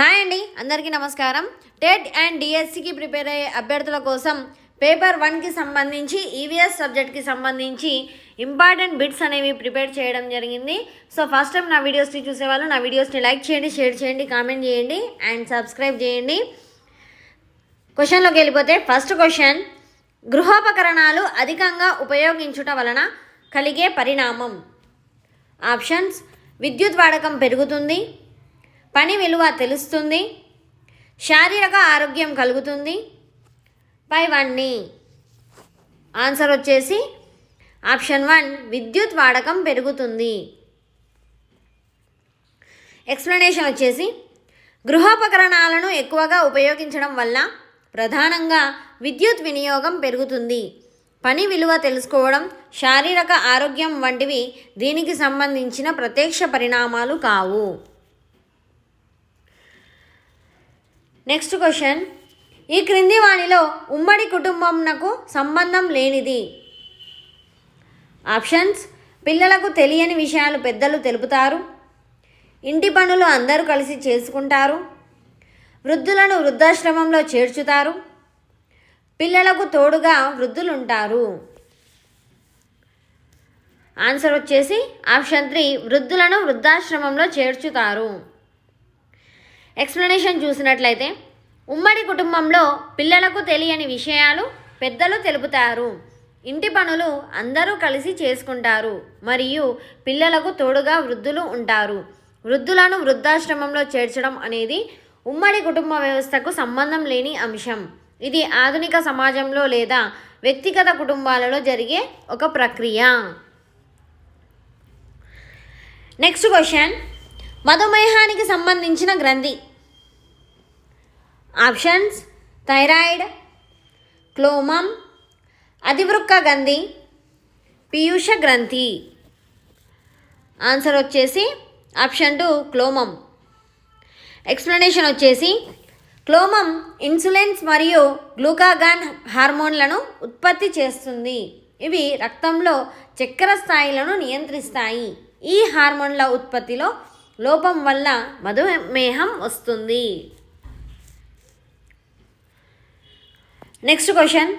Hi అండి అందరికీ నమస్కారం. టెట్ అండ్ డిఎస్సికి ప్రిపేర్ అయ్యే అభ్యర్థుల కోసం పేపర్ వన్కి సంబంధించి ఈవీఎస్ సబ్జెక్ట్కి సంబంధించి ఇంపార్టెంట్ బిట్స్ అనేవి ప్రిపేర్ చేయడం జరిగింది. సో ఫస్ట్ టైం నా వీడియోస్ని చూసేవాళ్ళు నా వీడియోస్ని లైక్ చేయండి షేర్ చేయండి కామెంట్ చేయండి అండ్ సబ్స్క్రైబ్ చేయండి. క్వశ్చన్లోకి వెళ్ళిపోతే ఫస్ట్ క్వశ్చన్ గృహోపకరణాలు అధికంగా ఉపయోగించుట వలన కలిగే పరిణామం. ఆప్షన్స్ విద్యుత్ వాడకం పెరుగుతుంది పని విలువ తెలుస్తుంది. శారీరక ఆరోగ్యం కలుగుతుంది. పైవన్నీ ఆన్సర్ వచ్చేసి ఆప్షన్ వన్ విద్యుత్ వాడకం పెరుగుతుంది. ఎక్స్ప్లెనేషన్ వచ్చేసి గృహోపకరణాలను ఎక్కువగా ఉపయోగించడం వల్ల ప్రధానంగా విద్యుత్ వినియోగం పెరుగుతుంది. పని విలువ తెలుసుకోవడం శారీరక ఆరోగ్యం వంటివి దీనికి సంబంధించిన ప్రత్యక్ష పరిణామాలు కావు. నెక్స్ట్ క్వశ్చన్ ఈ క్రింది వాణిలో ఉమ్మడి కుటుంబంనకు సంబంధం లేనిది. ఆప్షన్స్ పిల్లలకు తెలియని విషయాలు పెద్దలు తెలుపుతారు. ఇంటి పనులు అందరూ కలిసి చేసుకుంటారు. వృద్ధులను వృద్ధాశ్రమంలో చేర్చుతారు. పిల్లలకు తోడుగా వృద్ధులుంటారు. ఆన్సర్ వచ్చేసి ఆప్షన్ త్రీ వృద్ధులను వృద్ధాశ్రమంలో చేర్చుతారు. ఎక్స్ప్లెనేషన్ చూసినట్లయితే ఉమ్మడి కుటుంబంలో పిల్లలకు తెలియని విషయాలు పెద్దలు తెలుపుతారు. ఇంటి పనులు అందరూ కలిసి చేసుకుంటారు. మరియు పిల్లలకు తోడుగా వృద్ధులు ఉంటారు. వృద్ధులను వృద్ధాశ్రమంలో చేర్చడం అనేది ఉమ్మడి కుటుంబ వ్యవస్థకు సంబంధం లేని అంశం. ఇది ఆధునిక సమాజంలో లేదా వ్యక్తిగత కుటుంబాలలో జరిగే ఒక ప్రక్రియ. నెక్స్ట్ క్వశ్చన్ మధుమేహానికి సంబంధించిన గ్రంథి. ఆప్షన్స్ థైరాయిడ్ క్లోమం అధివృక్క గంధి పీయూష గ్రంథి. ఆన్సర్ వచ్చేసి ఆప్షన్ టూ క్లోమం ఎక్స్ప్లెనేషన్ వచ్చేసి క్లోమం ఇన్సులిన్స్ మరియు గ్లూకాగాన్ హార్మోన్లను ఉత్పత్తి చేస్తుంది. ఇవి రక్తంలో చక్కెర స్థాయిలను నియంత్రిస్తాయి. ఈ హార్మోన్ల ఉత్పత్తిలో లోపం వల్ల మధుమేహం వస్తుంది. నెక్స్ట్ క్వశ్చన్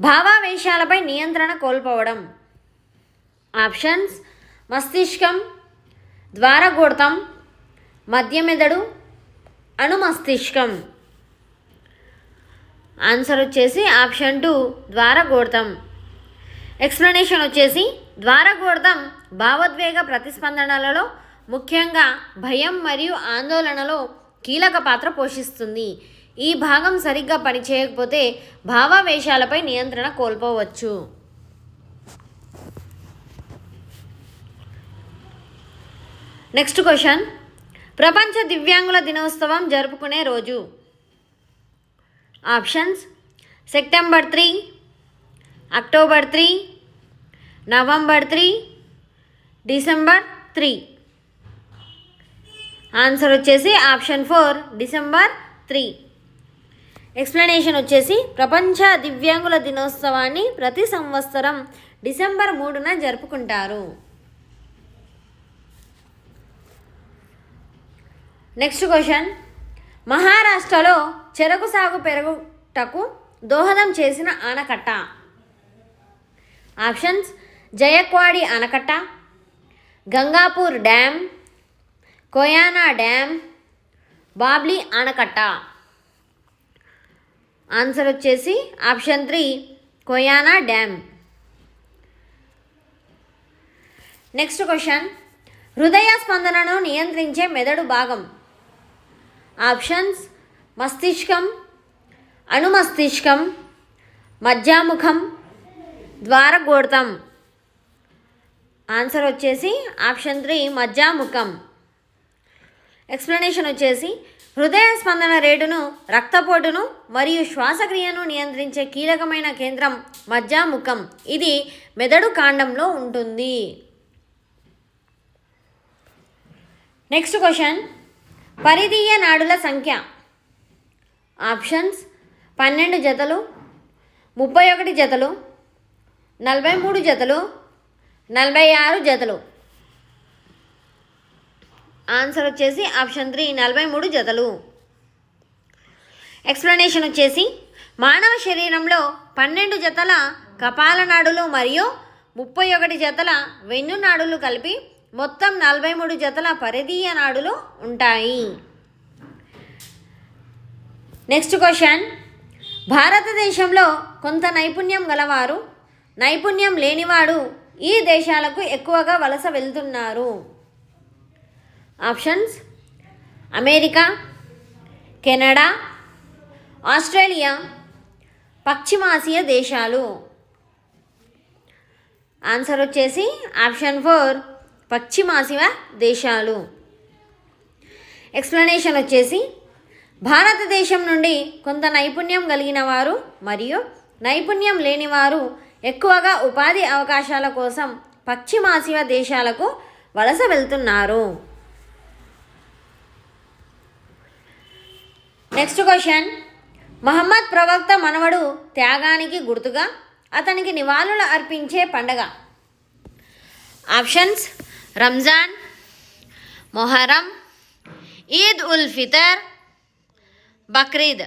భావావేశాలపై నియంత్రణ కోల్పోవడం. ఆప్షన్స్ మస్తిష్కం ద్వారగోడతం మధ్యమెదడు అణుమస్తిష్కం. ఆన్సర్ వచ్చేసి ఆప్షన్ టూ ద్వారగోడతం ఎక్స్ప్లెనేషన్ వచ్చేసి ద్వారగోడతం భావోద్వేగ ప్రతిస్పందనలలో ముఖ్యంగా భయం మరియు ఆందోళనలో కీలక పాత్ర పోషిస్తుంది. ఈ భాగం సరిగ్గా పనిచేయకపోతే భావావేశాలపై నియంత్రణ కోల్పోవచ్చు. Next question. ప్రపంచ దివ్యాంగుల దినోత్సవం జరుపుకునే రోజు. Options. September three October three November three December three. Answer వచ్చేసి option four December three explanation వచ్చేసి ప్రపంచ దివ్యాంగుల దినోత్సవాన్ని ప్రతి సంవత్సరం డిసెంబర్ మూడున జరుపుకుంటారు. నెక్స్ట్ క్వశ్చన్ మహారాష్ట్రలో చెరకు సాగు పెరుగుటకు దోహదం చేసిన ఆనకట్ట. ఆప్షన్స్ జయక్వాడి ఆనకట్ట గంగాపూర్ డ్యామ్ కొయానా డ్యామ్ బాబ్లీ ఆనకట్ట. ఆన్సర్ వచ్చేసి option three Koyna dam. Next question. హృదయ స్పందనను నియంత్రించే మెదడు భాగం. ఆప్షన్స్ మస్తిష్కం అణుమస్తిష్కం మధ్యాముఖం ద్వారగోడతం. ఆన్సర్ వచ్చేసి ఆప్షన్ త్రీ మధ్యాముఖం. ఎక్స్ప్లెనేషన్ వచ్చేసి హృదయ స్పందన రేటును రక్తపోటును మరియు శ్వాసక్రియను నియంత్రించే కీలకమైన కేంద్రం మజ్జాముఖం. ఇది మెదడు కాండంలో ఉంటుంది. Next question. పరిధీయ నాడుల సంఖ్య. ఆప్షన్స్. పన్నెండు జతలు ముప్పై ఒకటి జతలు నలభై మూడు జతలు నలభై ఆరు జతలు. ఆన్సర్ వచ్చేసి ఆప్షన్ త్రీ నలభై మూడు జతలు. ఎక్స్ప్లెనేషన్ వచ్చేసి మానవ శరీరంలో పన్నెండు జతల కపాల నాడులు మరియు ముప్పై ఒకటి జతల వెన్ను నాడులు కలిపి మొత్తం నలభై మూడు జతల పరిధీయ నాడులు ఉంటాయి. నెక్స్ట్ క్వశ్చన్ భారతదేశంలో కొంత నైపుణ్యం గలవారు నైపుణ్యం లేనివాడు ఈ దేశాలకు ఎక్కువగా వలస వెళ్తున్నారు. ఆప్షన్స్ అమెరికా కెనడా ఆస్ట్రేలియా పశ్చిమాసియా దేశాలు. ఆన్సర్ వచ్చేసి ఆప్షన్ ఫోర్ పశ్చిమాసియా దేశాలు. ఎక్స్ప్లెనేషన్ వచ్చేసి భారతదేశం నుండి కొంత నైపుణ్యం కలిగిన వారు మరియు నైపుణ్యం లేనివారు ఎక్కువగా ఉపాధి అవకాశాల కోసం పశ్చిమాసియా దేశాలకు వలస వెళ్తున్నారు. నెక్స్ట్ క్వశ్చన్ మహమ్మద్ ప్రవక్త మనవడు త్యాగానికి గుర్తుగా అతనికి నివాళులు అర్పించే పండగ. ఆప్షన్స్ రంజాన్ మొహరం ఈద్ ఉల్ ఫితర్ బక్రీద్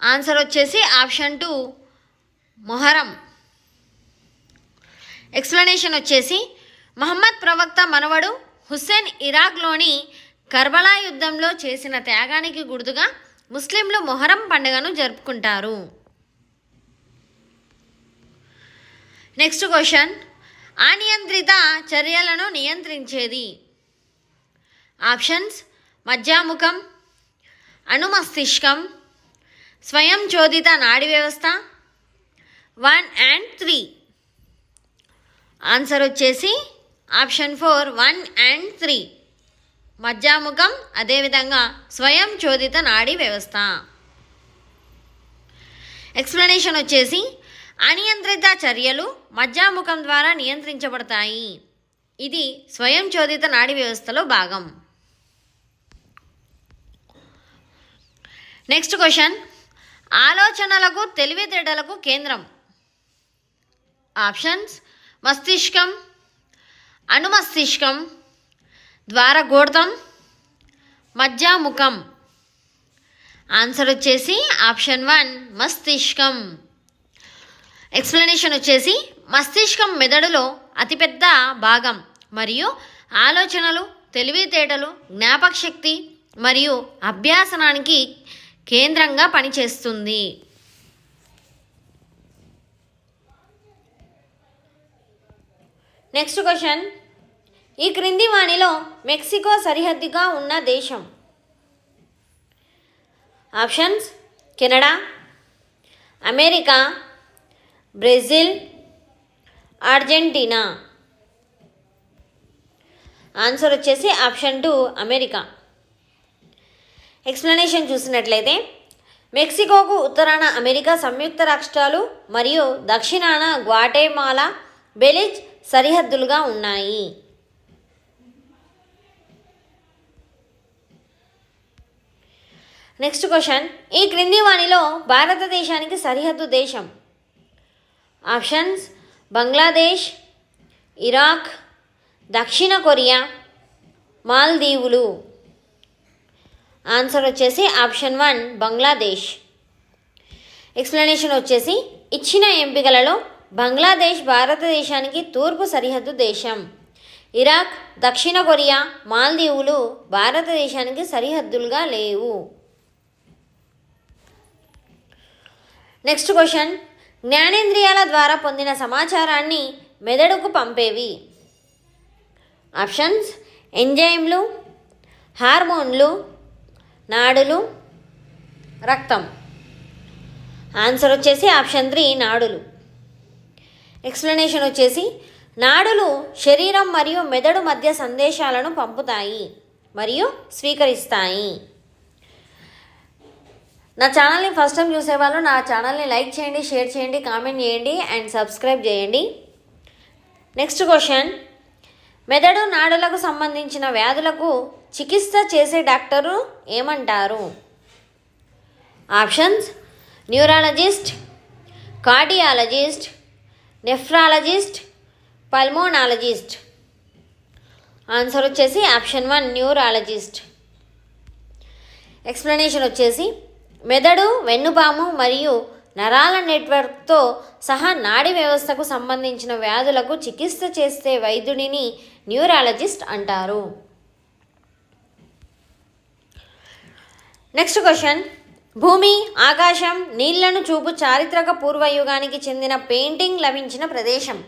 ఆన్సర్ వచ్చేసి ఆప్షన్ టూ మొహరం ఎక్స్ప్లెనేషన్ వచ్చేసి మహమ్మద్ ప్రవక్త మనవడు హుస్సేన్ ఇరాక్లోని కర్బలా యుద్ధంలో చేసిన త్యాగానికి గుర్తుగా ముస్లింలు మొహరం పండుగను జరుపుకుంటారు. Next question. అనియంత్రిత చర్యలను నియంత్రించేది. ఆప్షన్స్. మధ్యాముఖం. అణుమస్తిష్కం స్వయం చోదిత నాడి వ్యవస్థ. One and three. ఆన్సర్ వచ్చేసి option four one and three. మజ్జాముఖం అదేవిధంగా స్వయం చోదిత నాడీ వ్యవస్థ. ఎక్స్ప్లెనేషన్ వచ్చేసి అనియంత్రిత చర్యలు మజ్జాముఖం ద్వారా నియంత్రించబడతాయి. ఇది స్వయం చోదిత నాడీ వ్యవస్థలో భాగం. నెక్స్ట్ క్వశ్చన్ ఆలోచనలకు తెలివితేటలకు కేంద్రం. ఆప్షన్స్ మస్తిష్కం. అణుమస్తిష్కం ద్వారగోడతం మజ్జాముఖం ఆన్సర్ వచ్చేసి ఆప్షన్ వన్ మస్తిష్కం. ఎక్స్ప్లెనేషన్ వచ్చేసి మస్తిష్కం మెదడులో అతిపెద్ద భాగం మరియు ఆలోచనలు తెలివితేటలు జ్ఞాపకశక్తి మరియు అభ్యాసనానికి కేంద్రంగా పనిచేస్తుంది. నెక్స్ట్ క్వశ్చన్ ఈ క్రింది వాణిలో మెక్సికో సరిహద్దుగా ఉన్న దేశం. Options Canada America Brazil Argentina. Answer వచ్చేసి ఆప్షన్ టూ అమెరికా. ఎక్స్ప్లెనేషన్ చూసినట్లయితే మెక్సికోకు ఉత్తరాన అమెరికా సంయుక్త రాష్ట్రాలు మరియు దక్షిణాన గ్వాటేమాలా బెలిజ్ సరిహద్దులుగా ఉన్నాయి. నెక్స్ట్ క్వశ్చన్ ఈ క్రింది వాణిలో భారతదేశానికి సరిహద్దు దేశం. ఆప్షన్స్ బంగ్లాదేశ్ ఇరాక్ దక్షిణ కొరియా మాల్దీవులు. ఆన్సర్ వచ్చేసి ఆప్షన్ వన్ బంగ్లాదేశ్. ఎక్స్ప్లెనేషన్ వచ్చేసి ఇచ్చిన ఎంపికలలో బంగ్లాదేశ్ భారతదేశానికి తూర్పు సరిహద్దు దేశం. ఇరాక్ దక్షిణ కొరియా మాల్దీవులు భారతదేశానికి సరిహద్దులుగా లేవు. నెక్స్ట్ క్వశ్చన్ జ్ఞానేంద్రియాల ద్వారా పొందిన సమాచారాన్ని మెదడుకు పంపేవి. ఆప్షన్స్ ఎంజైమ్లు హార్మోన్లు నాడులు రక్తం. ఆన్సర్ వచ్చేసి ఆప్షన్ త్రీ నాడులు. ఎక్స్ప్లెనేషన్ వచ్చేసి నాడులు శరీరం మరియు మెదడు మధ్య సందేశాలను పంపుతాయి మరియు స్వీకరిస్తాయి. నా ఛానల్ని ఫస్ట్ టైం చూసేవాళ్ళు నా ఛానల్ని లైక్ చేయండి షేర్ చేయండి కామెంట్ చేయండి అండ్ సబ్స్క్రైబ్ చేయండి. నెక్స్ట్ క్వశ్చన్ మెదడు నాడులకు సంబంధించిన వ్యాధులకు చికిత్స చేసే డాక్టరు ఏమంటారు? Options neurologist cardiologist nephrologist pulmonologist answer వచ్చేసి ఆప్షన్ వన్ న్యూరాలజిస్ట్ ఎక్స్ప్లెనేషన్ వచ్చేసి మెదడు వెన్నుపాము మరియు నరాల నెట్వర్క్తో సహా నాడి వ్యవస్థకు సంబంధించిన వ్యాధులకు చికిత్స చేసే వైద్యుడిని న్యూరాలజిస్ట్ అంటారు. Next question. భూమి ఆకాశం నీళ్ళను చూపు చారిత్రక పూర్వయుగానికి చెందిన పెయింటింగ్ లభించిన ప్రదేశం.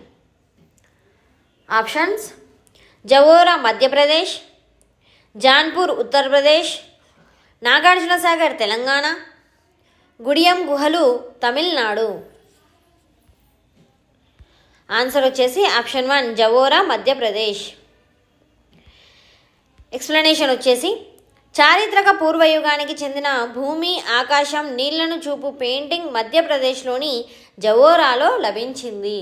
ఆప్షన్స్. జవోరా మధ్యప్రదేశ్. జాన్పూర్ ఉత్తరప్రదేశ్. నాగార్జున సాగర్ తెలంగాణ. గుడియం గుహలు తమిళనాడు. ఆన్సర్ వచ్చేసి option one Jaora Madhya Pradesh explanation వచ్చేసి చారిత్రక పూర్వయుగానికి చెందిన భూమి ఆకాశం నీళ్ళను చూపు పెయింటింగ్ మధ్యప్రదేశ్లోని జవోరాలో లభించింది.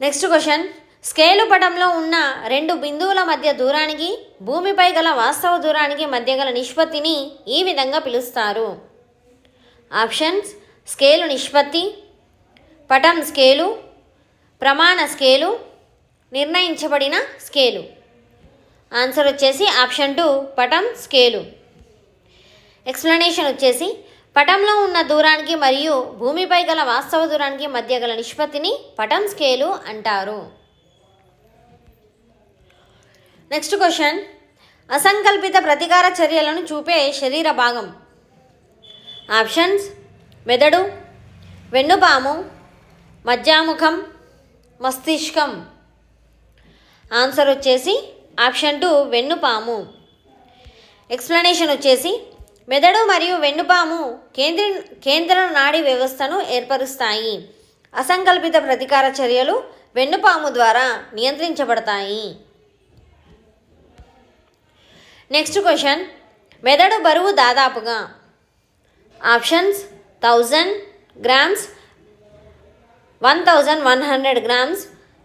నెక్స్ట్ క్వశ్చన్ స్కేలు పటంలో ఉన్న రెండు బిందువుల మధ్య దూరానికి భూమిపై గల వాస్తవ దూరానికి మధ్య గల నిష్పత్తిని ఈ విధంగా పిలుస్తారు. ఆప్షన్స్ స్కేలు నిష్పత్తి పటం స్కేలు ప్రమాణ స్కేలు నిర్ణయించబడిన స్కేలు. ఆన్సర్ వచ్చేసి ఆప్షన్ టూ పటం స్కేలు. ఎక్స్ప్లెనేషన్ వచ్చేసి పటంలో ఉన్న దూరానికి మరియు భూమిపై గల వాస్తవ దూరానికి మధ్య గల నిష్పత్తిని పటం స్కేలు అంటారు. నెక్స్ట్ క్వశ్చన్ అసంకల్పిత ప్రతికార చర్యలను చూపే శరీర భాగం. ఆప్షన్స్ మెదడు వెన్నుపాము మధ్యాముఖం మస్తిష్కం. ఆన్సర్ వచ్చేసి ఆప్షన్ టూ వెన్నుపాము. ఎక్స్ప్లెనేషన్ వచ్చేసి మెదడు మరియు వెన్నుపాము కేంద్ర కేంద్ర నాడీ వ్యవస్థను ఏర్పరుస్తాయి. అసంకల్పిత ప్రతికార చర్యలు వెన్నుపాము ద్వారా నియంత్రించబడతాయి. నెక్స్ట్ క్వశ్చన్ మెదడు బరువు దాదాపుగా. Options thousand grams one thousand one hundred grams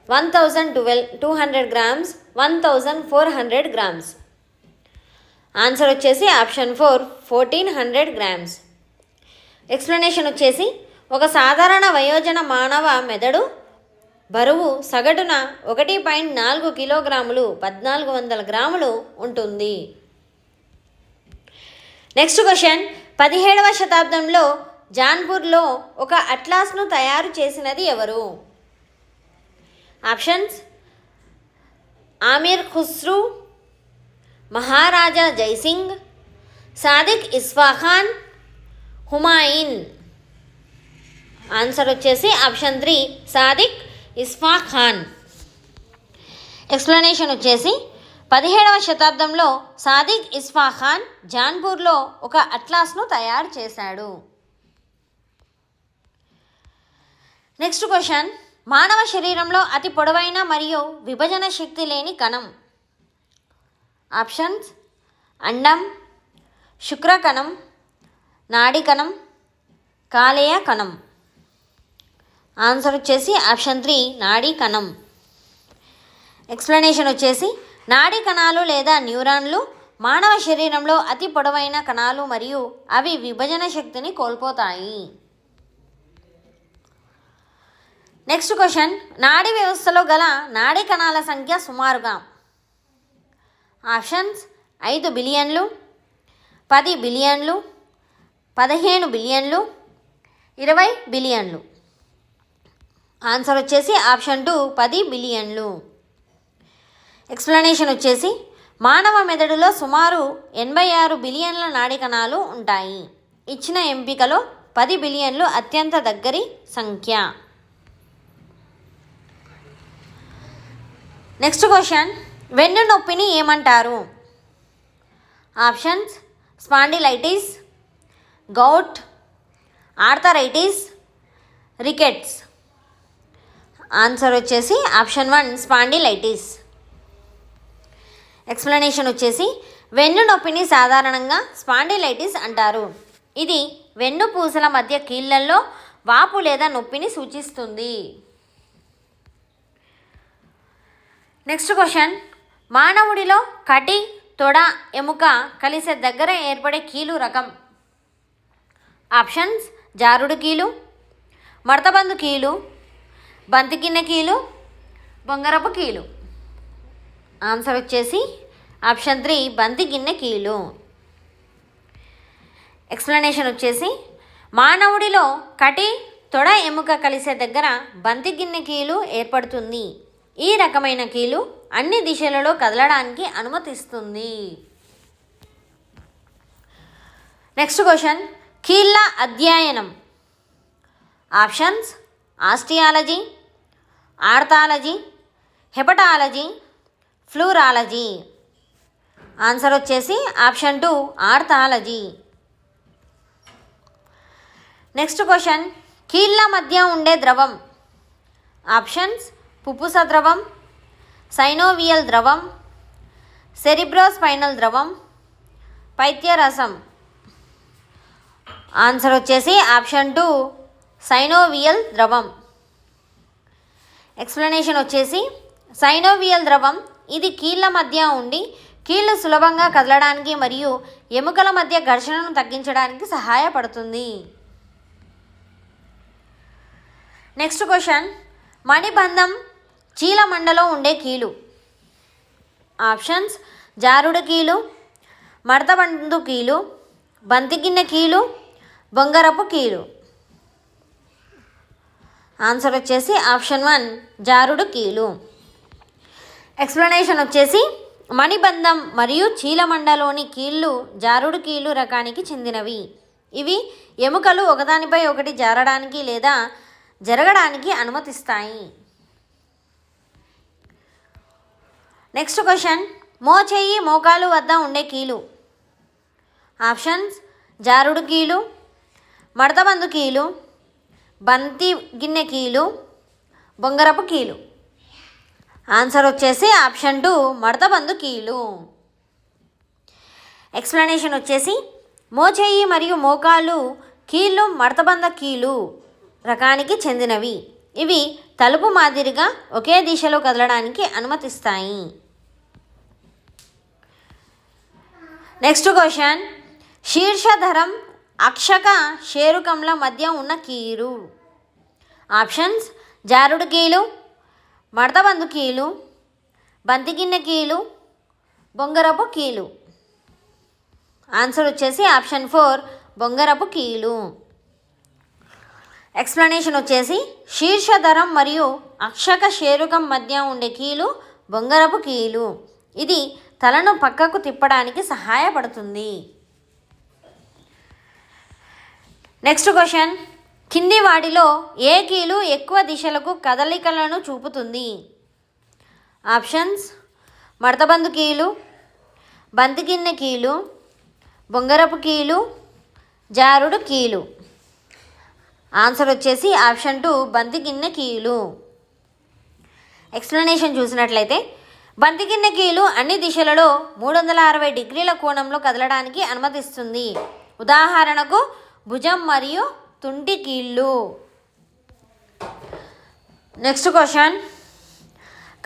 one thousand twelve two hundred grams one thousand four hundred grams answer వచ్చేసి option four fourteen hundred grams explanation వచ్చేసి ఒక సాధారణ వయోజన మానవ మెదడు బరువు సగటున ఒకటి పాయింట్ నాలుగు కిలోగ్రాములు పద్నాలుగు వందల గ్రాములు ఉంటుంది. నెక్స్ట్ క్వశ్చన్ పదిహేడవ శతాబ్దంలో జాన్పూర్లో ఒక అట్లాస్ను తయారు చేసినది ఎవరు? ఆప్షన్స్ ఆమీర్ ఖుస్రు మహారాజా జైసింగ్ సాదిక్ ఇస్ఫాఖాన్ హుమాయిన్. ఆన్సర్ వచ్చేసి option three Sadiq Isfa Khan. Explanation వచ్చేసి పదిహేడవ శతాబ్దంలో సాదిక్ ఇస్ఫా ఖాన్ జాన్పూర్లో ఒక అట్లాస్ను తయారు చేశాడు. నెక్స్ట్ క్వశ్చన్ మానవ శరీరంలో అతి పొడవైన మరియు విభజన శక్తి లేని కణం. ఆప్షన్స్ అండం శుక్రకణం నాడి కణం కాలేయ కణం. ఆన్సర్ వచ్చేసి ఆప్షన్ త్రీ నాడీ కణం. ఎక్స్ప్లెనేషన్ వచ్చేసి నాడీ కణాలు లేదా న్యూరాన్లు మానవ శరీరంలో అతి పొడవైన కణాలు మరియు అవి విభజన శక్తిని కోల్పోతాయి. నెక్స్ట్ క్వశ్చన్ నాడీ వ్యవస్థలో గల నాడీ కణాల సంఖ్య సుమారుగా. ఆప్షన్స్ ఐదు బిలియన్లు పది బిలియన్లు పదిహేను బిలియన్లు ఇరవై బిలియన్లు. ఆన్సర్ వచ్చేసి ఆప్షన్ టూ పది బిలియన్లు ఎక్స్ప్లెనేషన్ వచ్చేసి మానవ మెదడులో సుమారు ఎనభై ఆరు బిలియన్ల నాడికణాలు ఉంటాయి. ఇచ్చిన ఎంపికలో పది బిలియన్లు అత్యంత దగ్గరి సంఖ్య. నెక్స్ట్ క్వశ్చన్ వెన్ను నొప్పిని ఏమంటారు? Options spondylitis gout arthritis rickets. Answer వచ్చేసి ఆప్షన్ వన్ స్పాండిలైటిస్. ఎక్స్ప్లెనేషన్ వచ్చేసి వెన్ను నొప్పిని సాధారణంగా స్పాండిలైటిస్ అంటారు. ఇది వెన్ను పూసల మధ్య కీళ్ళల్లో వాపు లేదా నొప్పిని సూచిస్తుంది. Next question. మానవుడిలో కటి తొడ ఎముక కలిసే దగ్గర ఏర్పడే కీలు రకం. ఆప్షన్స్. జారుడు కీలు మడతబందు కీలు బంతికిన్నె కీలు బొంగరపు కీలు. ఆన్సర్ వచ్చేసి ఆప్షన్ త్రీ బంతి గిన్నె కీలు. ఎక్స్ప్లెనేషన్ వచ్చేసి మానవుడిలో కటి తొడ ఎముక కలిసే దగ్గర బంతి గిన్నె కీలు ఏర్పడుతుంది. ఈ రకమైన కీలు అన్ని దిశలలో కదలడానికి అనుమతిస్తుంది. నెక్స్ట్ క్వశ్చన్ కీళ్ళ అధ్యయనం. Options osteology arthrology hepatology pleurology. Answer వచ్చేసి option two arthrology next question కీళ్ళ మధ్య ఉండే ద్రవం. ఆప్షన్స్ పుప్పుస ద్రవం సైనోవియల్ ద్రవం సెరిబ్రోస్పైనల్ ద్రవం పైత్యరసం. ఆన్సర్ వచ్చేసి ఆప్షన్ టూ సైనోవియల్ ద్రవం. ఎక్స్ప్లెనేషన్ వచ్చేసి సైనోవియల్ ద్రవం ఇది కీళ్ళ మధ్య ఉండి కీళ్ళు సులభంగా కదలడానికి మరియు ఎముకల మధ్య ఘర్షణను తగ్గించడానికి సహాయపడుతుంది. నెక్స్ట్ క్వశ్చన్ మణిబంధం చీలమండలో ఉండే కీలు. ఆప్షన్స్ జారుడు కీలు మడతబందు కీలు బంతిగిన్నె కీలు బొంగరపు కీలు. ఆన్సర్ వచ్చేసి ఆప్షన్ వన్ జారుడు కీలు. ఎక్స్ప్లెనేషన్ వచ్చేసి మణిబంధం మరియు చీలమండలోని కీళ్ళు జారుడు కీళ్ళు రకానికి చెందినవి. ఇవి ఎముకలు ఒకదానిపై ఒకటి జారడానికి లేదా జరగడానికి అనుమతిస్తాయి. నెక్స్ట్ క్వశ్చన్ మోచేయి మోకాలు వద్ద ఉండే కీలు. ఆప్షన్స్ జారుడు కీలు మడతబందు కీలు బంతి గిన్నె కీలు బొంగరపు కీలు. ఆన్సర్ వచ్చేసి ఆప్షన్ టూ మడతబందు కీలు. ఎక్స్ప్లెనేషన్ వచ్చేసి మోచేయి మరియు మోకాలు కీళ్ళు మడతబంద కీలు రకానికి చెందినవి. ఇవి తలుపు మాదిరిగా ఒకే దిశలో కదలడానికి అనుమతిస్తాయి. నెక్స్ట్ క్వశ్చన్ శీర్షధరం అక్షక షేరుకంల మధ్య ఉన్న కీరు ఆప్షన్స్ జారుడు కీలు మడతబందు కీలు బంతిగిన్నె కీలు బొంగరపు కీలు. ఆన్సర్ వచ్చేసి ఆప్షన్ ఫోర్ బొంగరపు కీలు. ఎక్స్ప్లెనేషన్ వచ్చేసి శీర్షధరం మరియు అక్షక షేరుకం మధ్య ఉండే కీలు బొంగరపు కీలు. ఇది తలను పక్కకు తిప్పడానికి సహాయపడుతుంది. నెక్స్ట్ క్వశ్చన్ కింది వాటిలో ఏ కీలు ఎక్కువ దిశలకు కదలికలను చూపుతుంది? ఆప్షన్స్ మడతబందు కీలు బంతికిన్నె కీలు బొంగరపు కీలు జారుడు కీలు. ఆన్సర్ వచ్చేసి ఆప్షన్ టూ బంతికిన్నె కీలు. ఎక్స్ప్లెనేషన్ చూసినట్లయితే బంతికిన్నె కీలు అన్ని దిశలలో మూడు వందల అరవై డిగ్రీల కోణంలో కదలడానికి అనుమతిస్తుంది. ఉదాహరణకు భుజం మరియు తుంటి కీళ్ళు నెక్స్ట్ క్వశ్చన్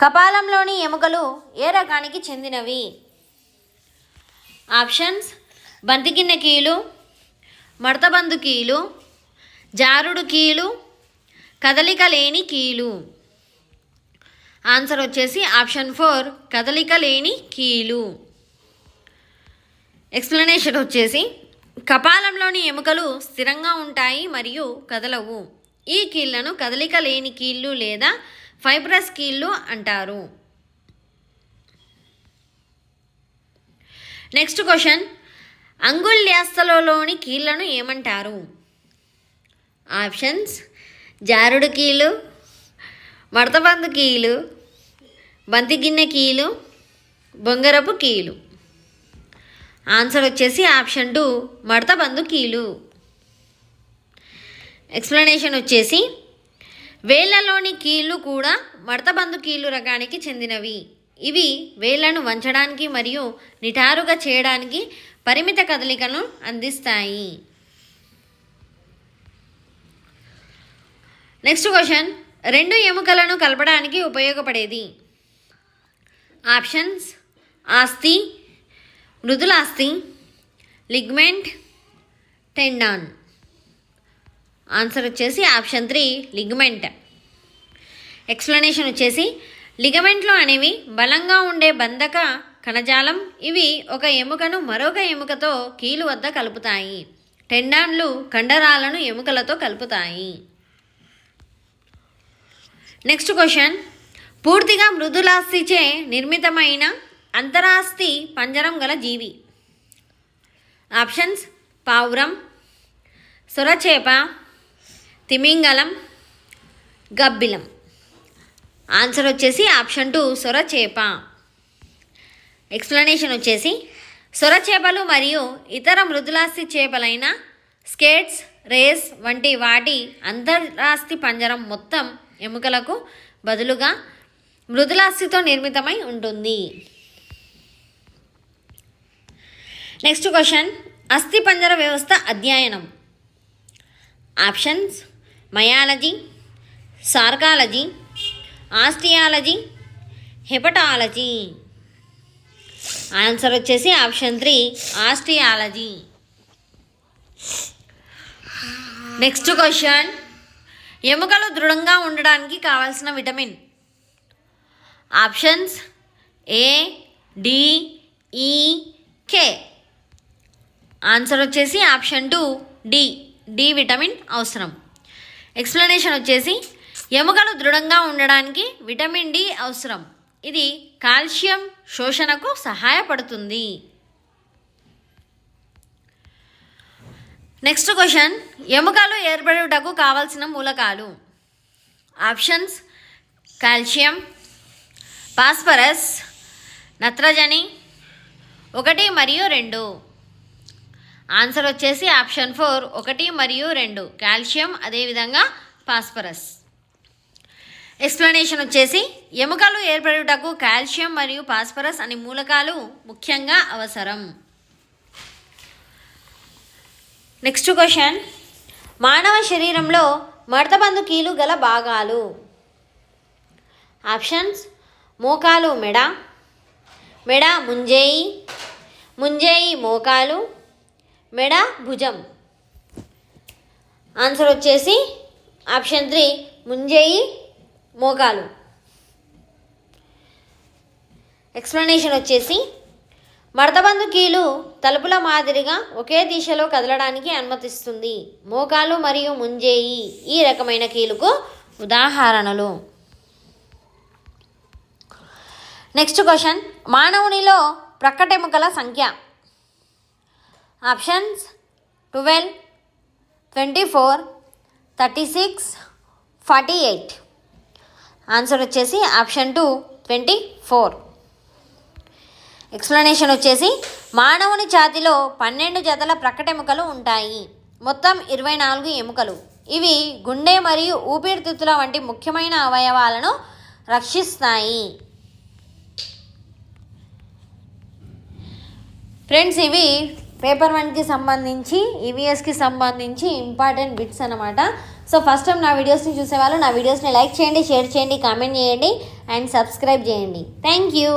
కపాలంలోని ఎముకలు ఏ రకానికి చెందినవి? ఆప్షన్స్ బంతికిన్న కీలు మడతబందు కీలు జారుడు కీలు కదలిక లేని కీలు. ఆన్సర్ వచ్చేసి ఆప్షన్ ఫోర్ కదలిక లేని కీలు. ఎక్స్ప్లెనేషన్ వచ్చేసి కపాలంలోని ఎముకలు స్థిరంగా ఉంటాయి మరియు కదలవు. ఈ కీళ్ళను కదలిక లేని కీళ్ళు లేదా ఫైబ్రస్ కీళ్ళు అంటారు. Next question. అంగుళ్యాస్తలలోని కీళ్ళను ఏమంటారు? ఆప్షన్స్. జారుడు కీలు మడతబందు కీలు బంతిగిన్నె కీలు బొంగరపు కీలు ఆన్సర్ వచ్చేసి ఆప్షన్ టూ మడతబందు కీలు. ఎక్స్ప్లెనేషన్ వచ్చేసి వేళ్ళలోని కీళ్ళు కూడా మడతబందు కీళ్ళు రకానికి చెందినవి. ఇవి వేళ్ళను వంచడానికి మరియు నిటారుగా చేయడానికి పరిమిత కదలికను అందిస్తాయి. నెక్స్ట్ క్వశ్చన్ రెండు ఎముకలను కలపడానికి ఉపయోగపడేది. ఆప్షన్స్ ఆస్తి మృదులాస్తి లిగ్మెంట్ టెండాన్. ఆన్సర్ వచ్చేసి ఆప్షన్ త్రీ లిగ్మెంట్. ఎక్స్ప్లెనేషన్ వచ్చేసి లిగమెంట్లు అనేవి బలంగా ఉండే బంధక కణజాలం ఇవి ఒక ఎముకను మరొక ఎముకతో కీలు వద్ద కలుపుతాయి. టెండాన్లు కండరాలను ఎముకలతో కలుపుతాయి. నెక్స్ట్ క్వశ్చన్ పూర్తిగా మృదులాస్థిచే నిర్మితమైన అంతరాస్తి పంజరం గల జీవి. ఆప్షన్స్ పావురం సొరచేప తిమింగలం గబ్బిలం. ఆన్సర్ వచ్చేసి ఆప్షన్ టూ సొరచేప. ఎక్స్ప్లెనేషన్ వచ్చేసి సొరచేపలు మరియు ఇతర మృదులాస్తి చేపలైన స్కేట్స్ రేస్ వంటి వాటి అంతరాస్తి పంజరం మొత్తం ఎముకలకు బదులుగా మృదులాస్తితో నిర్మితమై ఉంటుంది. నెక్స్ట్ క్వశ్చన్ అస్థిపంజర వ్యవస్థ అధ్యయనం options myology sarcology osteology hepatology answer వచ్చేసి option three osteology next question ఎముకలు దృఢంగా ఉండడానికి కావాల్సిన vitamin options A D E K answer వచ్చేసి option two D D vitamin అవసరం. ఎక్స్ప్లెనేషన్ వచ్చేసి ఎముకలు దృఢంగా ఉండడానికి విటమిన్ డి అవసరం. ఇది కాల్షియం శోషణకు సహాయపడుతుంది. నెక్స్ట్ క్వశ్చన్ ఎముకలు ఏర్పడుటకు కావలసిన మూలకాలు. ఆప్షన్స్ కాల్షియం ఫాస్ఫరస్ నత్రజని ఒకటి మరియు రెండు. ఆన్సర్ వచ్చేసి ఆప్షన్ ఫోర్ ఒకటి మరియు రెండు. కాల్షియం అదేవిధంగా ఫాస్ఫరస్ ఎక్స్ప్లెనేషన్ వచ్చేసి ఎముకలు ఏర్పడుటకు కాల్షియం మరియు ఫాస్ఫరస్ అనే మూలకాలు ముఖ్యంగా అవసరం. నెక్స్ట్ క్వశ్చన్ మానవ శరీరంలో మడతబందు కీలు గల భాగాలు. ఆప్షన్స్ మోకాలు మెడ మెడ ముంజేయి ముంజేయి మోకాలు మెడ భుజం. ఆన్సర్ వచ్చేసి ఆప్షన్ త్రీ ముంజేయి మోకాలు. ఎక్స్ప్లెనేషన్ వచ్చేసి మడతబందు కీలు తలుపుల మాదిరిగా ఒకే దిశలో కదలడానికి అనుమతిస్తుంది. మోకాలు మరియు ముంజేయి ఈ రకమైన కీలుకు ఉదాహరణలు. నెక్స్ట్ క్వశ్చన్ మానవునిలో ప్రక్కటెముకల సంఖ్య. Options twelve twenty four thirty six forty eight. Answer వచ్చేసి option two twenty four. Explanation వచ్చేసి మానవుని ఛాతిలో పన్నెండు జతల ప్రకటెముకలు ఉంటాయి. మొత్తం ఇరవై నాలుగు ఎముకలు. ఇవి గుండె మరియు ఊపిరితిత్తుల వంటి ముఖ్యమైన అవయవాలను రక్షిస్తాయి. ఫ్రెండ్స్ ఇవి పేపర్ వన్కి సంబంధించి ఈవీఎస్కి సంబంధించి ఇంపార్టెంట్ బిట్స్ అనమాట సో ఫస్ట్ టైం నా వీడియోస్ని చూసేవాళ్ళు నా వీడియోస్ని లైక్ చేయండి షేర్ చేయండి కామెంట్ చేయండి అండ్ సబ్స్క్రైబ్ చేయండి. Thank you